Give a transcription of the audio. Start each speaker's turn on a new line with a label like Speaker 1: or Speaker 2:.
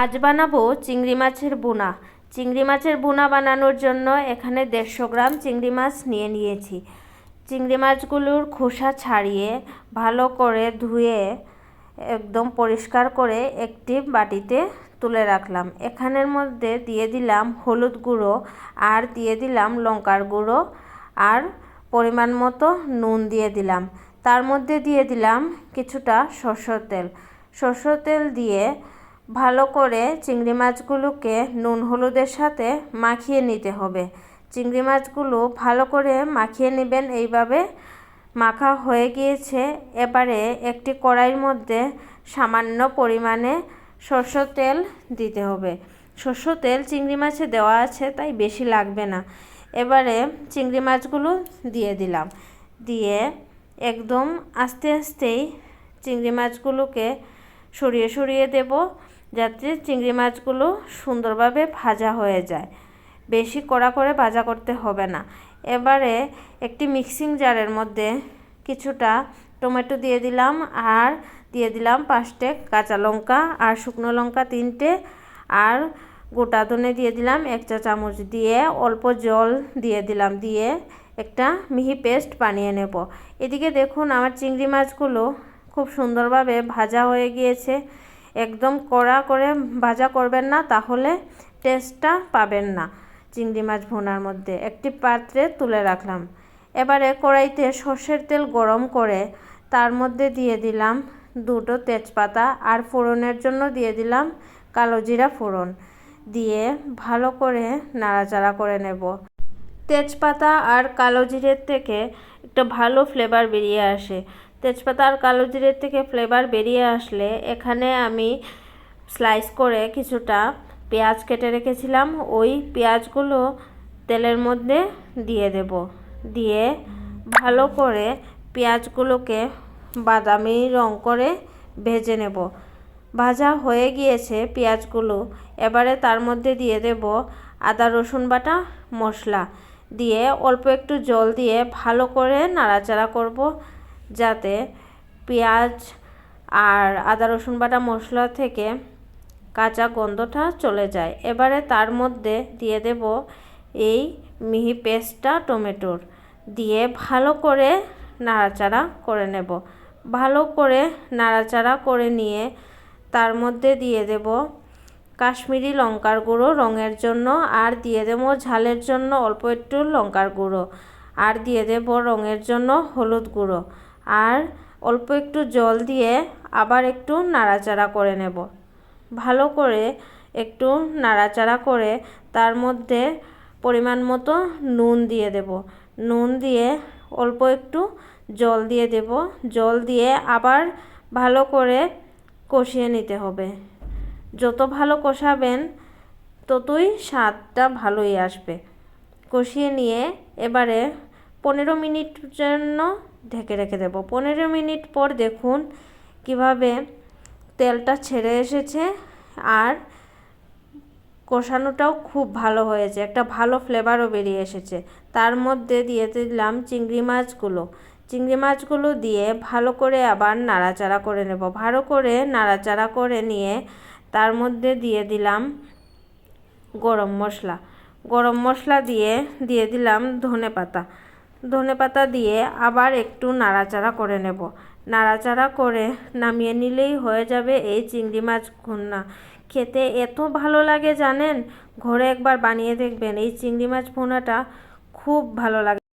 Speaker 1: আজ বানাবো চিংড়ি মাছের বোনা চিংড়ি মাছের বোনা বানানোর জন্য এখানে দেড়শো গ্রাম চিংড়ি মাছ নিয়ে নিয়েছি। চিংড়ি মাছগুলোর খোসা ছাড়িয়ে ভালো করে ধুয়ে একদম পরিষ্কার করে একটি বাটিতে তুলে রাখলাম। এখানের মধ্যে দিয়ে দিলাম হলুদ গুঁড়ো আর দিয়ে দিলাম লঙ্কার গুঁড়ো আর পরিমাণ মতো নুন দিয়ে দিলাম। তার মধ্যে দিয়ে দিলাম কিছুটা সরষের তেল। সরষের তেল দিয়ে ভালো করে চিংড়ি মাছগুলোকে নুন হলুদের সাথে মাখিয়ে নিতে হবে। চিংড়ি মাছগুলো ভালো করে মাখিয়ে নেবেন এইভাবে। মাখা হয়ে গিয়েছে। এবারে একটি কড়াইয়ের মধ্যে সামান্য পরিমাণে সরষের তেল দিতে হবে। সরষের তেল চিংড়ি মাছে দেওয়া আছে, তাই বেশি লাগবে না। এবারে চিংড়ি মাছগুলো দিয়ে দিলাম। দিয়ে একদম আস্তে আস্তেই চিংড়ি মাছগুলোকে সরিয়ে সরিয়ে দেব। যাতে চিংড়ি মাছগুলো সুন্দরভাবে ভাজা হয়ে যায়। বেশি কড়া করে ভাজা করতে হবে না। এবারে একটি মিক্সিং জারের মধ্যে কিছুটা টমেটো দিয়ে দিলাম আর দিয়ে দিলাম পাঁচটে কাঁচা লঙ্কা আর শুকনো লঙ্কা তিনটে আর গোটা ধনে দিয়ে দিলাম এক চা চামচ দিয়ে অল্প জল দিয়ে দিলাম দিয়ে একটা মিহি পেস্ট বানিয়ে নেব। এদিকে দেখুন আমার চিংড়ি মাছগুলো খুব সুন্দরভাবে ভাজা হয়ে গিয়েছে। একদম কড়া করে ভাজা করবেন না, তাহলে টেস্টটা পাবেন না। চিংড়ি মাছ ভোনার মধ্যে একটি পাত্রে তুলে রাখলাম। এবারে কড়াইতে সর্ষের তেল গরম করে তার মধ্যে দিয়ে দিলাম দুটো তেজপাতা আর ফোড়নের জন্য দিয়ে দিলাম কালো জিরা ফোড়ন। দিয়ে ভালো করে নাড়াচাড়া করে নেব। তেজপাতা আর কালো জিরের থেকে একটা ভালো ফ্লেভার বেরিয়ে আসে। তেজপাতা আর কালো জিরের থেকে ফ্লেভার বেরিয়ে আসলে এখানে আমি স্লাইস করে কিছুটা পেঁয়াজ কেটে রেখেছিলাম। ওই পেঁয়াজগুলো তেলের মধ্যে দিয়ে দেব। দিয়ে ভালো করে পেঁয়াজগুলোকে বাদামি রং করে ভেজে নেব। ভাজা হয়ে গিয়েছে পেঁয়াজগুলো। এবারে তার মধ্যে দিয়ে দেব আদা, রসুন বাটা, মশলা। দিয়ে অল্প একটু জল দিয়ে ভালো করে নাড়াচাড়া করব। যাতে পেঁয়াজ আর আদা, রসুন বাটা মশলা থেকে কাঁচা গন্ধটা চলে যায়। এবারে তার মধ্যে দিয়ে দেব এই মিহি পেস্টটা টমেটোর। দিয়ে ভালো করে নাড়াচাড়া করে নেব। ভালো করে নাড়াচাড়া করে নিয়ে তার মধ্যে দিয়ে দেব কাশ্মীরি লঙ্কার গুঁড়ো রঙের জন্য, আর দিয়ে দেব ঝালের জন্য অল্প একটু লঙ্কার গুঁড়ো, আর দিয়ে দেব রঙের জন্য হলুদ গুঁড়ো। আর অল্প একটু জল দিয়ে আবার একটু নাড়াচাড়া করে নেব। ভালো করে একটু নাড়াচাড়া করে তার মধ্যে পরিমাণ মতো নুন দিয়ে দেব। নুন দিয়ে অল্প একটু জল দিয়ে দেব। জল দিয়ে আবার ভালো করে কষিয়ে নিতে হবে। যত ভালো কষাবেন, ততই স্বাদটা ভালোই আসবে। কষিয়ে নিয়ে এবারে পনেরো মিনিট জন্য ঢেকে রেখে দেব। পনেরো মিনিট পর দেখুন কীভাবে তেলটা ছেড়ে এসেছে আর কষানোটাও খুব ভালো হয়েছে, একটা ভালো ফ্লেভারও বেরিয়ে এসেছে। তার মধ্যে দিয়ে দিলাম চিংড়ি মাছগুলো। চিংড়ি মাছগুলো দিয়ে ভালো করে আবার নাড়াচাড়া করে নেব। ভালো করে নাড়াচাড়া করে নিয়ে তার মধ্যে দিয়ে দিলাম গরম মশলা। গরম মশলা দিয়ে দিয়ে দিলাম ধনে পাতা ধনে পাতা দিয়ে আবার একটু নাড়াচাড়া করে নেব। নাড়াচাড়া করে নামিয়ে নিলেই হয়ে যাবে এই চিংড়ি মাছ ভুনা খেতে এত ভালো লাগে জানেন? ঘরে একবার বানিয়ে দেখবেন এই চিংড়ি মাছ ভুনাটা খুব ভালো লাগে।